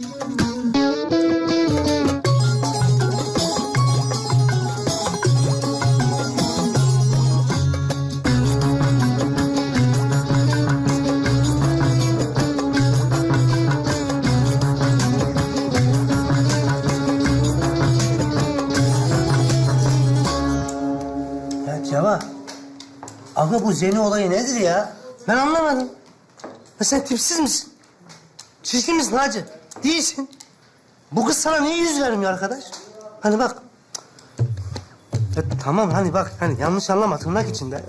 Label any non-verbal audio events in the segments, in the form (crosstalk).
Ceva, aga bu Zeni olayı nedir ya? Ben anlamadım. Ya sen tipsiz misin? Çirkin misin hacı? Değilsin. Bu kız sana niye yüz vermiyor arkadaş? Hani bak. Ya tamam hani bak hani yanlış anlama tırnak içinde.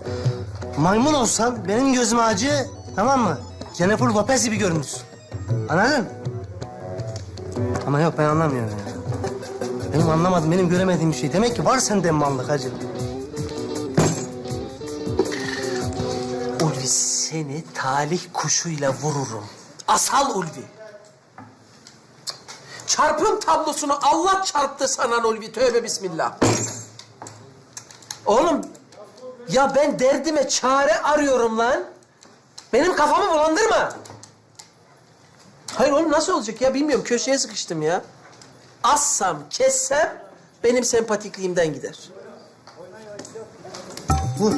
Maymun olsan benim gözüme acı tamam mı? Jennifer Lopez gibi görünürsün. Anladın? Ama yok ben anlamıyorum ya. Benim anlamadım, benim göremediğim bir şey. Demek ki var sende mallık hacı. Ulvi seni talih kuşuyla vururum. Asal Ulvi. Çarpım tablosunu Allah çarptı sana Ulvi. Tövbe bismillah. Oğlum ya ben derdime çare arıyorum lan. Benim kafamı bulandırma. Hayır oğlum nasıl olacak ya bilmiyorum köşeye sıkıştım ya. Assam kessem benim sempatikliğimden gider. Vur.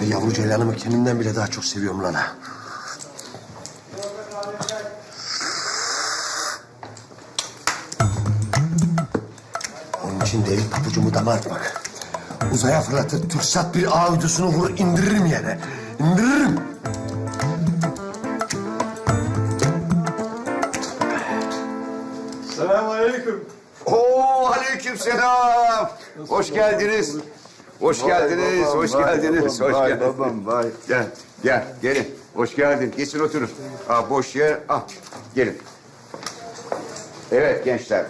Zeynep'i yavru ceylanımı kendimden bile daha çok seviyorum lan ha. Onun için değil pabucumu damartmak. Uzaya fırlatıp türsat bir ağ uydusunu vur indiririm yere. İndiririm. Selamünaleyküm. Oo aleyküm selam. Hoş geldiniz. Hoş geldiniz, babam, hoş vay geldiniz, babam, hoş vay geldiniz. babam, vay. Gel, gel, gelin. Hoş geldin. Geçin oturun. Aa, boş yer, ah, gelin. Evet gençler,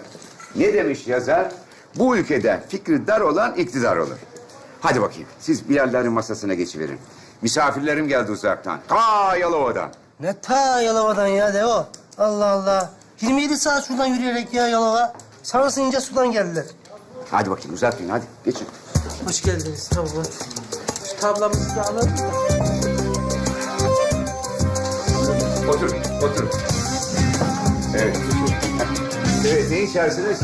ne demiş yazar? Bu ülkede fikri dar olan iktidar olur. Hadi bakayım, siz Bilallerin masasına geçiverin. Misafirlerim geldi uzaktan. Ta Yalova'dan. Ne ta Yalova'dan ya de o. Allah Allah. 27 saat şuradan yürüyerek ya Yalova. Sanırsın ince sudan geldiler. Hadi bakayım uzatmayın, hadi geçin. Hoş geldiniz tablo. Şu tablamızı da alalım da. Oturun, oturun. Evet. Evet, ne içersiniz?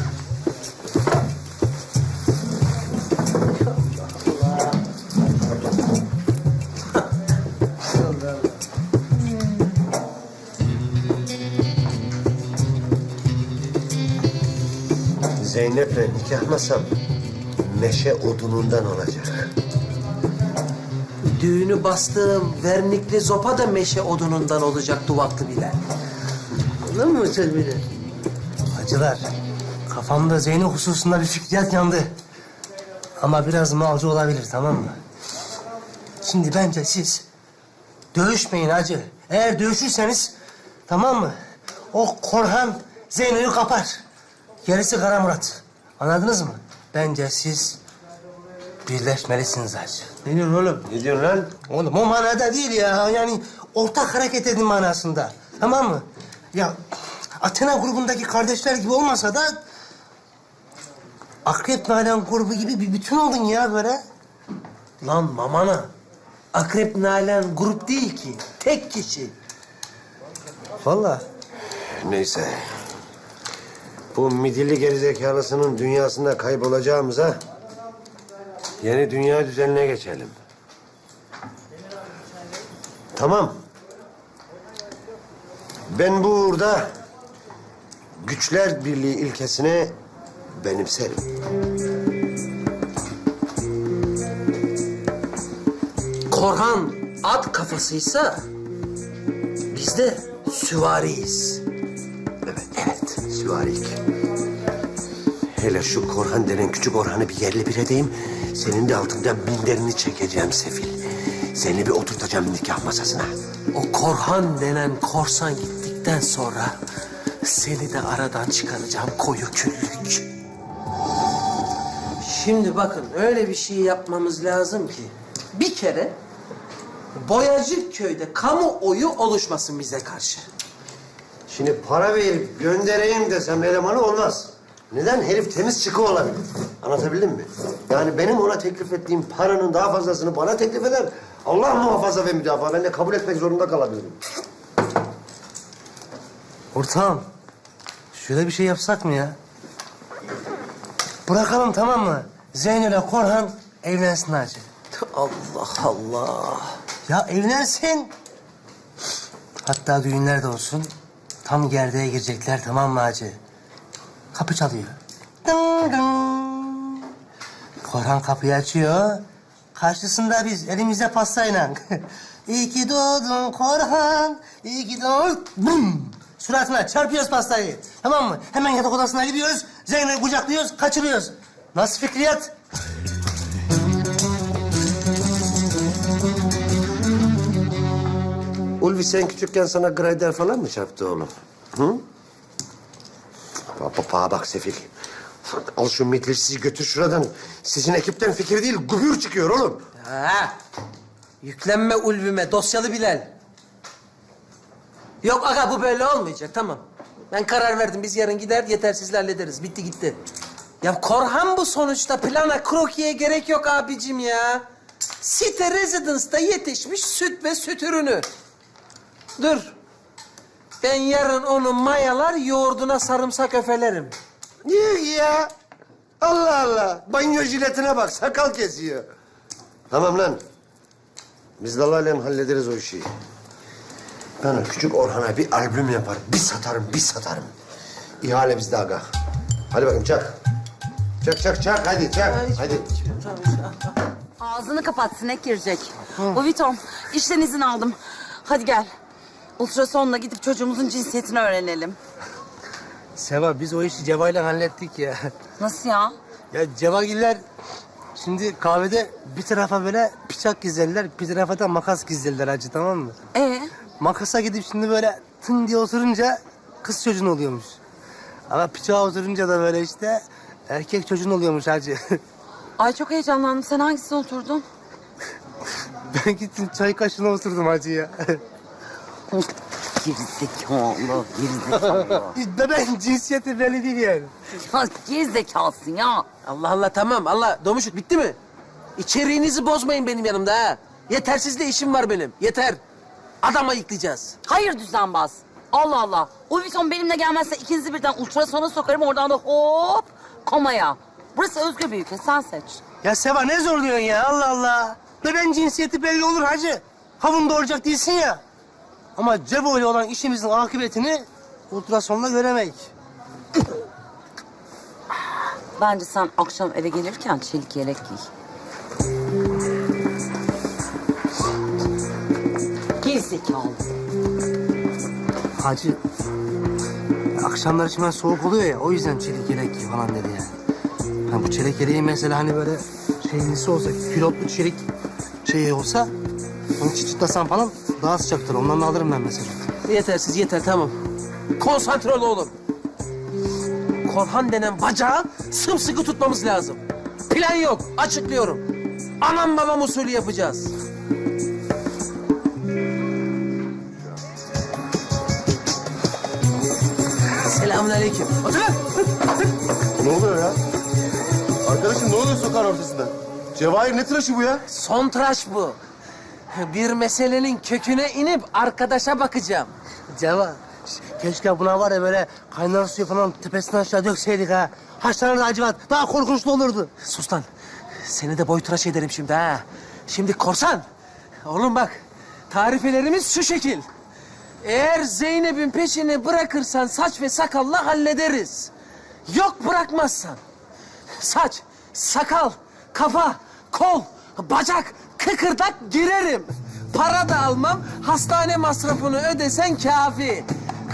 Zeynep'le nikahlasam meşe odunundan olacak. Düğünü bastığım vernikli zopa da meşe odunundan olacak duvaklı Bilal. Anladın mı sen beni? Hacılar, kafamda Zeyno hususunda bir fikriyat yandı. Ama biraz malcı olabilir, tamam mı? Şimdi bence siz dövüşmeyin hacı. Eğer dövüşürseniz, tamam mı? O Korhan Zeyno'yu kapar. Gerisi Kara Murat. Anladınız mı? Bence siz birleşmelisiniz hacı. Ne diyorsun oğlum? Ne diyorsun lan? Oğlum o manada değil ya. Yani ortak hareket edin manasında. Tamam mı? Ya Athena grubundaki kardeşler gibi olmasa da... Akrep Nalan grubu gibi bir bütün oldun ya böyle. Lan mamana. Akrep Nalan grup değil ki. Tek kişi. Vallahi. Neyse. Bu midilli gerizekalısının dünyasında kaybolacağımıza yeni dünya düzenine geçelim. Tamam. Ben bu uğurda güçler birliği ilkesini benimserim. Korhan at kafasıysa biz de süvariyiz. Evet, evet. Süvarik. Hele şu Korhan denen küçük Orhan'ı bir yerle bir edeyim. Senin de altından minderini çekeceğim Sefil. Seni bir oturtacağım nikah masasına. O Korhan denen korsan gittikten sonra seni de aradan çıkaracağım koyu küllük. Şimdi bakın öyle bir şey yapmamız lazım ki bir kere Boyacı köyde kamuoyu oluşmasın bize karşı. Şimdi para verip göndereyim desem elemanı olmaz. Neden? Herif temiz çıkı olabilir. Anlatabildim mi? Yani benim ona teklif ettiğim paranın daha fazlasını bana teklif eder. Allah muhafaza ve müdafaa. Ben de kabul etmek zorunda kalabilirim. Ortağım, şöyle bir şey yapsak mı ya? Bırakalım tamam mı? Zeynep ile Korhan evlensin Hacı. Allah Allah. Ya evlensin. Hatta düğünler de olsun. Tam gerdeğe girecekler tamam mı Hacı? Kapı çalıyor. Dın dın. Korhan kapıyı açıyor. Karşısında biz elimizde pastayla. (laughs) İyi ki doğdun Korhan. İyi ki doğdun. Bum. Suratına çarpıyoruz pastayı. Tamam mı? Hemen yatak odasına gidiyoruz. Zeynep'i kucaklıyoruz, kaçırıyoruz. Nasıl fikriyat? Ulvi sen küçükken sana grader falan mı çarptı oğlum? Hı? Bak, bak, Sefil. Al şu mitlisizi götür şuradan. Sizin ekipten fikir değil, gubür çıkıyor oğlum. Ha. Yüklenme ulvime, dosyalı Bilal. Yok aga bu böyle olmayacak, tamam. Ben karar verdim, biz yarın gider yetersizle hallederiz. Bitti gitti. Ya Korhan bu sonuçta, plana, krokiye gerek yok abicim ya. Site Residence'da yetişmiş süt ve süt ürünü. Dur. Ben yarın onu mayalar, yoğurduna sarımsak öfelerim. Niye ya? Allah Allah. Banyo jiletine bak, sakal kesiyor. Tamam lan. Biz Dala'yla hallederiz o işi. Ben o küçük Orhan'a bir albüm yaparım. Bir satarım, bir satarım. İhale bizde aga. Hadi bakayım çak. Çak çak çak hadi çak. Hadi. Ağzını kapat, sinek girecek. Bu Vitom, işten izin aldım. Hadi gel. Ultrasonla gidip çocuğumuzun cinsiyetini öğrenelim. Seva biz o işi Ceva'yla hallettik ya. Nasıl ya? Ya Cevagiller şimdi kahvede bir tarafa böyle bıçak gizlediler, bir tarafa da makas gizlediler hacı tamam mı? Ee, Makasa gidip şimdi böyle tın diye oturunca kız çocuğun oluyormuş. Ama bıçağa oturunca da böyle işte erkek çocuğun oluyormuş hacı. (laughs) ay çok heyecanlandım. Sen hangisine oturdun? ben gittim çay kaşığına oturdum hacı ya. (laughs) Gerizekalı, gerizekalı. (laughs) İşte ben cinsiyeti belli değil yani. ya gerizekalısın ya. Allah Allah tamam Allah domuşuk bitti mi? İçeriğinizi bozmayın benim yanımda ha. Yetersizle işim var benim. Yeter. Adam ayıklayacağız. Hayır düzenbaz. Allah Allah. O Vitom benimle gelmezse ikinizi birden ultrasona sokarım. Oradan da hop komaya. Burası özgür bir ülke. Sen seç. Ya Seva ne zorluyorsun ya Allah Allah. Da ben cinsiyeti belli olur hacı. Havun doğuracak değilsin ya. Ama Cevo ile olan işimizin akıbetini ultrasonla göremeyiz. Bence sen akşam eve gelirken çelik yelek giy. Gerizekalı. Hacı, akşamlar için ben soğuk oluyor ya, o yüzden çelik yelek giy falan dedi yani. Ben bu çelik yeleği mesela hani böyle şeylisi olsa, külotlu çelik şeyi olsa, onu çıtırtlasam falan daha sıcaktır. Ondan da alırım ben mesela. Yetersiz yeter tamam. Konsantre ol oğlum. Korhan denen bacağı sımsıkı tutmamız lazım. Plan yok. Açıklıyorum. Anam babam usulü yapacağız. Selamünaleyküm. Otur lan. Ne oluyor ya? Arkadaşım ne oluyor sokağın ortasında? Cevahir ne tıraşı bu ya? Son tıraş bu. Bir meselenin köküne inip arkadaşa bakacağım. Ceva, ş- keşke buna var ya böyle kaynar suyu falan tepesinden aşağı dökseydik ha. Haşlanırdı acıvat, daha korkunçlu olurdu. Sus lan. Seni de boy tıraş ederim şimdi ha. Şimdi korsan. Oğlum bak. Tarifelerimiz şu şekil. Eğer Zeynep'in peşini bırakırsan saç ve sakalla hallederiz. Yok bırakmazsan. Saç, sakal, kafa, kol, bacak, kıkırdak girerim. Para da almam, hastane masrafını ödesen kafi.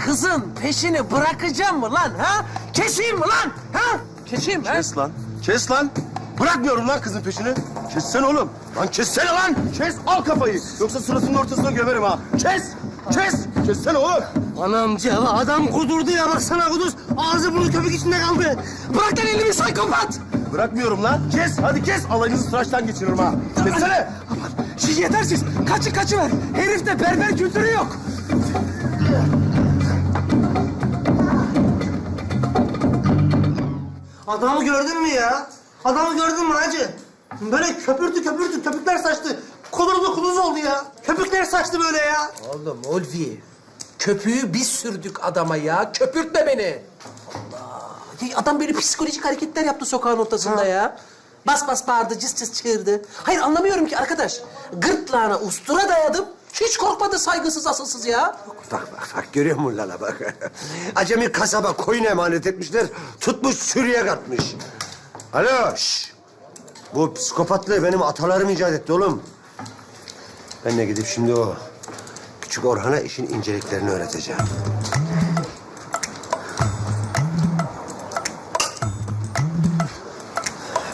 Kızın peşini bırakacağım mı lan ha? Keseyim mi lan ha? Keseyim ha? Kes lan. Kes lan. Bırakmıyorum lan kızın peşini. Kessene oğlum. Lan kessene lan. Kes al kafayı. Yoksa suratının ortasına gömerim ha. Kes. Kes. Kessene oğlum. Anam Ceva, adam kudurdu ya baksana kuduz. Ağzı burnu köpük içinde kaldı. Bırak lan elimi psikopat! Bırakmıyorum lan. Kes. Hadi kes. Alayınızı tıraştan geçiririm ha. Kessene. Şey yetersiz. Kaçı kaçı ver. Herifte berber kültürü yok. Adamı gördün mü ya? Adamı gördün mü hacı? Böyle köpürtü köpürtü köpükler saçtı. Kulurdu kuluz oldu ya. Köpükler saçtı böyle ya. Oğlum Ulvi, köpüğü biz sürdük adama ya. Köpürtme beni. Allah. Ya adam böyle psikolojik hareketler yaptı sokağın ortasında ya. Bas bas bağırdı, cız cız çığırdı. Hayır anlamıyorum ki arkadaş. Gırtlağına ustura dayadım. Hiç korkmadı saygısız asılsız ya. Bak bak bak görüyor musun Lala bak. Acemi kasaba koyun emanet etmişler. Tutmuş sürüye katmış. Alo şş. Bu psikopatlığı benim atalarım icat etti oğlum. Ben de gidip şimdi o küçük Orhan'a işin inceliklerini öğreteceğim.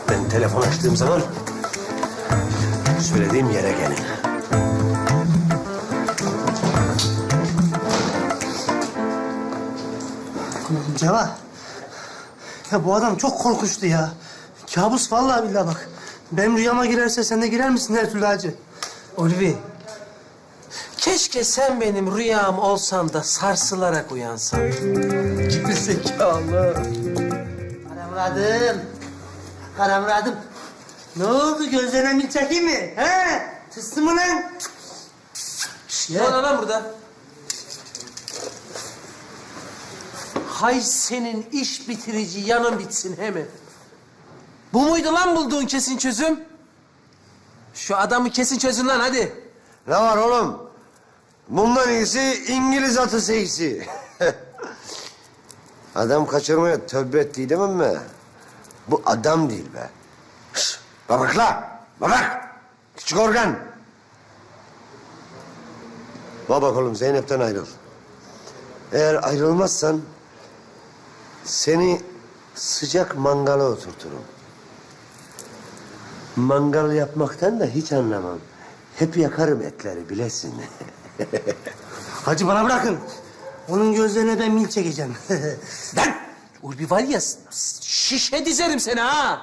Ben telefon açtığım zaman söylediğim yere gelin. Ceva. Ya bu adam çok korkunçtu ya. Kabus vallahi billahi bak. Benim rüyama girerse sen de girer misin her türlü hacı? Ulvi, keşke sen benim rüyam olsan da sarsılarak uyansan. Gibi zekalı. Karamradım. Karamradım. Ne oldu gözlerine mil çekeyim mi? He? Tıstı mı lan? Ne var lan burada? Hay senin iş bitirici yanın bitsin he mi? Bu muydu lan bulduğun kesin çözüm? Şu adamı kesin çözün lan hadi. Ne var oğlum? Bundan iyisi İngiliz atı seyisi. (laughs) adam kaçırmaya tövbe ettiydim ama bu adam değil be. Şş, babak la, babak. Küçük organ. Babak oğlum Zeynep'ten ayrıl. Eğer ayrılmazsan seni sıcak mangala oturturum. Mangal yapmaktan da hiç anlamam. Hep yakarım etleri bilesin. (laughs) Hacı bana bırakın. Onun gözlerine ben mil çekeceğim. (laughs) Lan! Ulvi var ya şişe dizerim seni ha.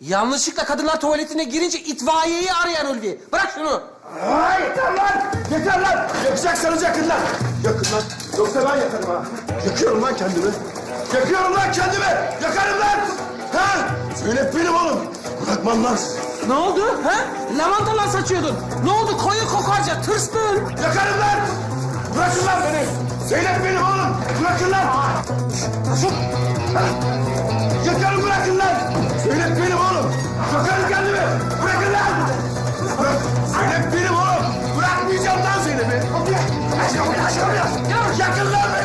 Yanlışlıkla kadınlar tuvaletine girince itfaiyeyi arayan Ulvi. Bırak şunu. Aa, yeter lan! Yeter lan! Yakacaksanız yakın lan! Yakın lan! Yoksa ben yakarım ha! Yakıyorum lan kendimi! Yakıyorum lan kendimi! Yakarım lan! Ha? Zeynep benim oğlum! Bırakmam lan! Ne oldu? Ha? Lavantalar saçıyordun. Ne oldu? Koyu kokarca tırstın. Yakarım lan! Bırakın lan beni! Zeynep benim oğlum! Bırakın lan! Ha? Yakarım bırakın lan! Zeynep benim oğlum! Yakarım kendimi! Bırakın lan! Bırak! Zeynep benim oğlum! Bırakmayacağım lan Zeynep'i! Aç kapıyı! Yakın lan beni!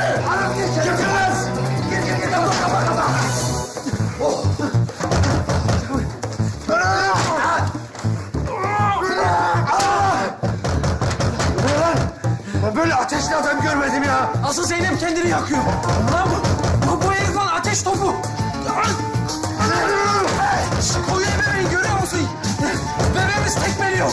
Böyle ateşli adam görmedim ya. Asıl Zeynep kendini yakıyor. Lan bu, bu, bu herif lan ateş topu. Koyu bebeği görüyor musun? Bebeğimiz tekmeliyor.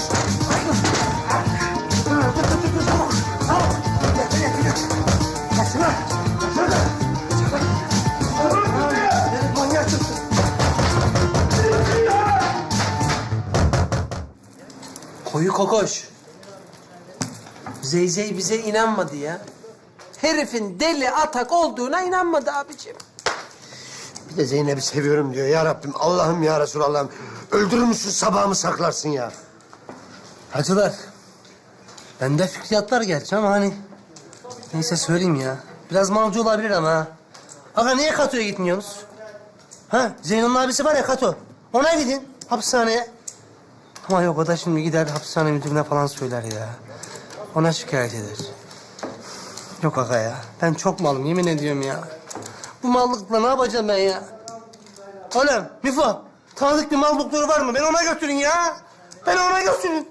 Koyu kokoş. Zeyzey bize inanmadı ya. Herifin deli atak olduğuna inanmadı abicim. Bir de Zeynep'i seviyorum diyor. Ya Rabbim Allah'ım ya Resulallah'ım. Öldürür müsün sabahımı saklarsın ya. Hacılar. Bende fikriyatlar gerçi ama hani... Neyse söyleyeyim ya. Biraz malcı olabilir ama ha. Aga niye Kato'ya gitmiyorsunuz? Ha Zeyno'nun abisi var ya Kato. Ona gidin hapishaneye. Ama yok o da şimdi gider hapishane müdürüne falan söyler ya. Ona şikayet eder. Yok aga ya. Ben çok malım yemin ediyorum ya. Bu mallıkla ne yapacağım ben ya? Oğlum Mifo. Tanıdık bir mal doktoru var mı? Ben ona götürün ya. Ben ona götürün.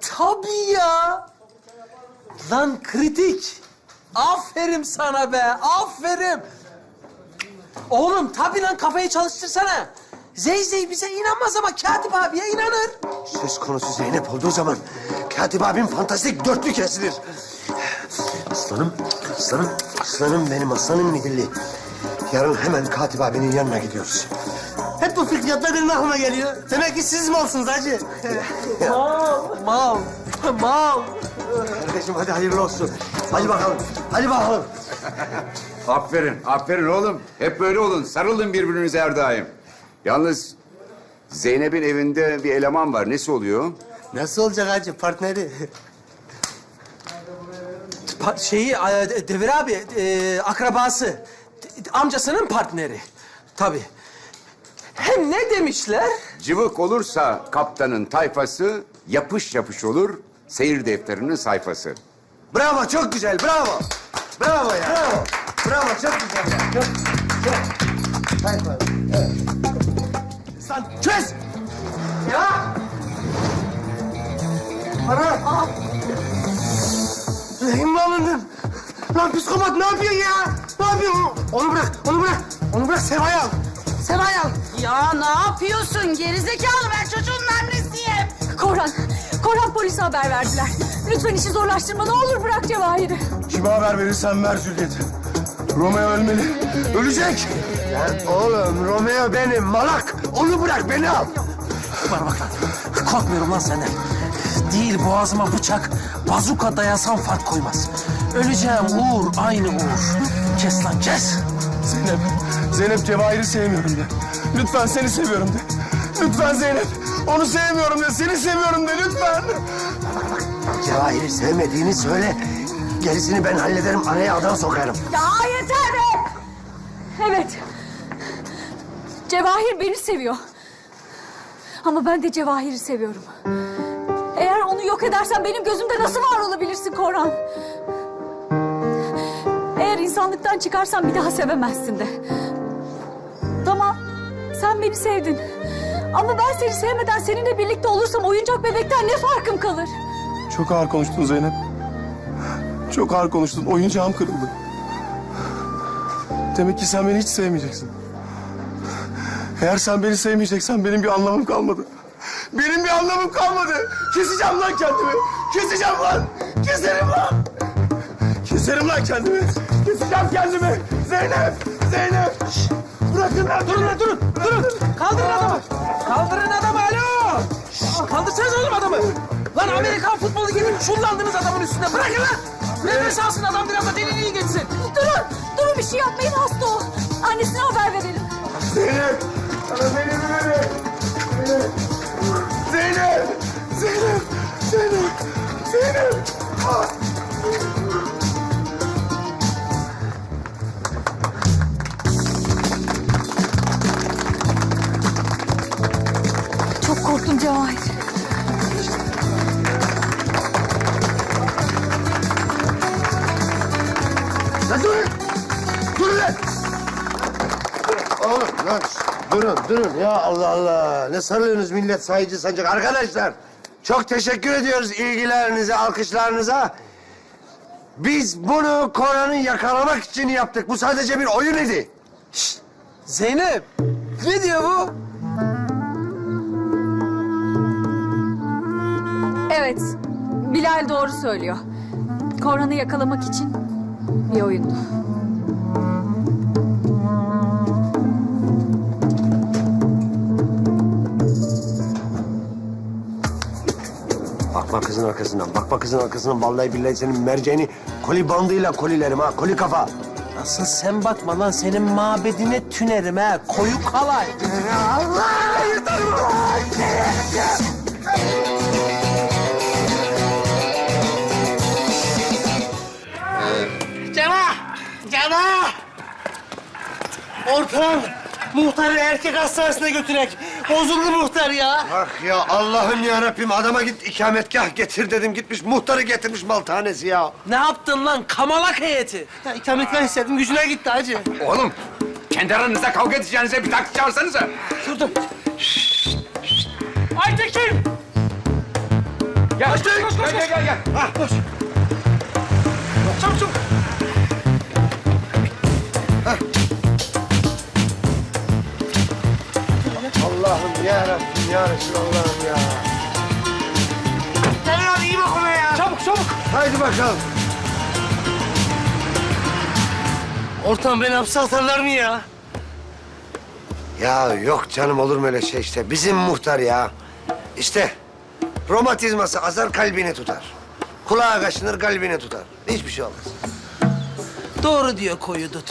Tabii ya. Lan kritik. Aferin sana be, aferin. Oğlum tabii lan kafayı çalıştırsana. Zeyzey bize inanmaz ama Katip abiye inanır. Söz konusu Zeynep olduğu zaman Katip abim fantastik dörtlü kesilir. Aslanım, aslanım, aslanım benim aslanım midilli. Yarın hemen Katip abinin yanına gidiyoruz. Hep bu fikriyatlar benim aklıma geliyor. Demek ki siz mi olsunuz hacı? Mal, mal, mal. Kardeşim hadi hayırlı olsun. Hadi bakalım, hadi bakalım. Aferin, aferin oğlum. Hep böyle olun. Sarılın birbirinize her daim. Yalnız Zeynep'in evinde bir eleman var. Nesi oluyor? Nasıl olacak hacı partneri? Pa- şeyi e, Devir abi e, akrabası. D- Amcasının partneri. Tabii. Hem ne demişler? Cıvık olursa kaptanın tayfası, yapış yapış olur seyir defterinin sayfası. Bravo çok güzel bravo. Bravo ya. Bravo. Bravo çok güzel ya. Çok çok. Hayır, hayır. Sen çöz. Ya. Bana. Himlandım. Lan psikopat ne yapıyorsun ya? Ne yapıyorsun? Onu bırak, onu bırak. Onu bırak Seva'yı al. Seva'yı al. Ya ne yapıyorsun gerizekalı ben çocuğun annesiyim. Korhan, Korhan polise haber verdiler. Lütfen işi zorlaştırma. Ne olur bırak Cevahir'i. Kime haber verirsen ver Cülket. Romeo ölmeli. Ölecek. Lan oğlum Romeo benim malak. Onu bırak beni al. Bana bak lan. Korkmuyorum lan senden. Değil boğazıma bıçak, bazuka dayasam fark koymaz. Öleceğim Uğur, aynı Uğur. Kes lan kes. Zeynep. Zeynep Cevahir'i sevmiyorum de. Lütfen seni seviyorum de. Lütfen Zeynep. Onu sevmiyorum de. Seni seviyorum de lütfen. Cevahir'i sevmediğini söyle. Gerisini ben hallederim. Araya adam sokarım. Ya yeter be! Evet. Cevahir beni seviyor. Ama ben de Cevahir'i seviyorum. Eğer onu yok edersen benim gözümde nasıl var olabilirsin Korhan? Eğer insanlıktan çıkarsan bir daha sevemezsin de. Tamam, sen beni sevdin. Ama ben seni sevmeden seninle birlikte olursam oyuncak bebekten ne farkım kalır? Çok ağır konuştun Zeynep. Çok ağır konuştun. Oyuncağım kırıldı. Demek ki sen beni hiç sevmeyeceksin. Eğer sen beni sevmeyeceksen benim bir anlamım kalmadı. Benim bir anlamım kalmadı. Keseceğim lan kendimi. Keseceğim lan. Keserim lan. Keserim lan kendimi. Keseceğim kendimi. Zeynep. Zeynep. Şşş, Bırakın lan. Durun lan durun, durun. Kaldırın adamı. Kaldırın adamı alo. Şşş, kaldırsanız oğlum adamı. Lan Amerikan futbolu gibi çullandınız adamın üstüne. Bırakın lan. Nefes alsın adam biraz da deliliği geçsin. Durun, durun bir şey yapmayın hasta o. Annesine haber verelim. Zeynep. Ah. Çok korktum Cevahir. Durun durun ya Allah Allah. Ne sarılıyorsunuz millet sayıcı sancak arkadaşlar. Çok teşekkür ediyoruz ilgilerinize, alkışlarınıza. Biz bunu Koran'ı yakalamak için yaptık. Bu sadece bir oyun idi. Zeynep. Ne diyor bu? Evet, Bilal doğru söylüyor. Korhan'ı yakalamak için bir oyundu. Bakma kızın arkasından, bakma kızın arkasından. Vallahi billahi senin merceğini koli bandıyla kolilerim ha, koli kafa. Nasıl sen bakma lan senin mabedine tünerim ha. Koyu kalay. Allah yeter Cana! Cana! Ortam muhtarı erkek hastanesine götürek. Bozuldu muhtar ya. Bak ya Allah'ım ya Rabbim adama git ikametgah getir dedim. Gitmiş muhtarı getirmiş mal tanesi ya. Ne yaptın lan kamalak heyeti? ya ikametgah istedim gücüne gitti hacı. Oğlum kendi aranızda kavga edeceğinize bir taksi çağırsanıza. Durdum. Aytekin! Gel, koş, koş, koş, gel, gel, gel. Ah koş. Ya Rabbim ya Resulallah'ım ya. Celal abi iyi bak ona ya. Çabuk çabuk. Haydi bakalım. Ortam beni hapse atarlar mı ya? Ya yok canım olur mu öyle şey işte. Bizim muhtar ya. İşte romatizması azar kalbini tutar. Kulağa kaşınır kalbini tutar. Hiçbir şey olmaz. Doğru diyor koyu dut.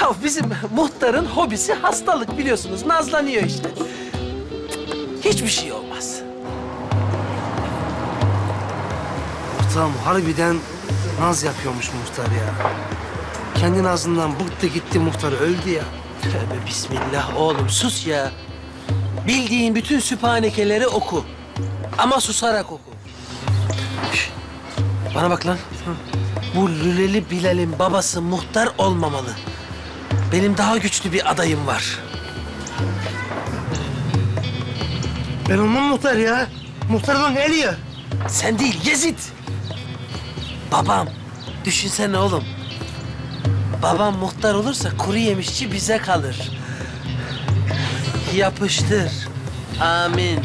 Ya bizim muhtarın hobisi hastalık biliyorsunuz. Nazlanıyor işte. Hiçbir şey olmaz. Muhtarım harbiden naz yapıyormuş muhtar ya. Kendi nazından bıktı gitti muhtar öldü ya. Tövbe bismillah oğlum sus ya. Bildiğin bütün süphanekeleri oku. Ama susarak oku. Bana bak lan. Bu Lüleli Bilal'in babası muhtar olmamalı. Benim daha güçlü bir adayım var. Ben olmam muhtar ya. Muhtardan eli ya. Sen değil Yezid. Babam. Düşünsene oğlum. Babam muhtar olursa kuru yemişçi bize kalır. Yapıştır. Amin.